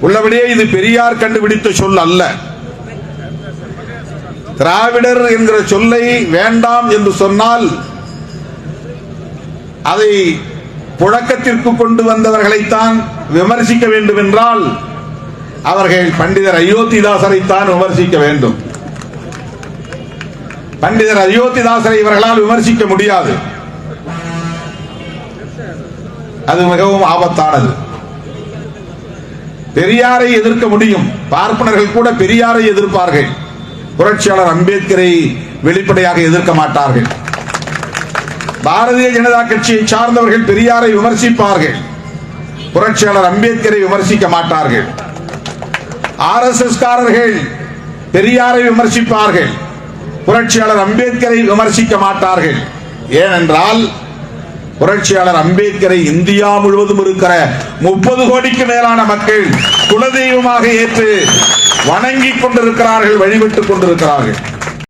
உள்ளபடியே இது பெரியார் கண்டுபிடித்த சொல் அல்ல. திராவிடர் என்கிற சொல்லை வேண்டாம் என்று சொன்னால் அதை புழக்கத்திற்கு கொண்டு வந்தவர்களைத்தான் விமர்சிக்க வேண்டும் என்றால் அவர்கள் பண்டிதர் அயோத்திதாசரைத்தான் விமர்சிக்க வேண்டும். பண்டிதர் அயோத்திதாசரை இவர்களால் விமர்சிக்க முடியாது. அது மிகவும் ஆபத்தானது. பெரியாரை எதிர்க்க முடியும். பார்ப்பனர்கள் கூட பெரியாரை எதிர்ப்பார்கள். புரட்சியாளர் அம்பேத்கரை வெளிப்படையாக எதிர்க்க மாட்டார்கள். பாரதிய ஜனதா கட்சியை சார்ந்தவர்கள் பெரியாரை விமர்சிப்பார்கள். புரட்சியாளர் அம்பேத்கரை விமர்சிக்க மாட்டார்கள். ஆர் எஸ் எஸ் காரர்கள் பெரியாரை விமர்சிப்பார்கள். புரட்சியாளர் அம்பேத்கரை விமர்சிக்க மாட்டார்கள். ஏனென்றால் புரட்சியாளர் அம்பேத்கரை இந்தியா முழுவதும் இருக்கிற முப்பது கோடிக்கு மேலான மக்கள் குலதெய்வமாக ஏற்று வணங்கிக் கொண்டிருக்கிறார்கள் வழிபட்டுக் கொண்டிருக்கிறார்கள்.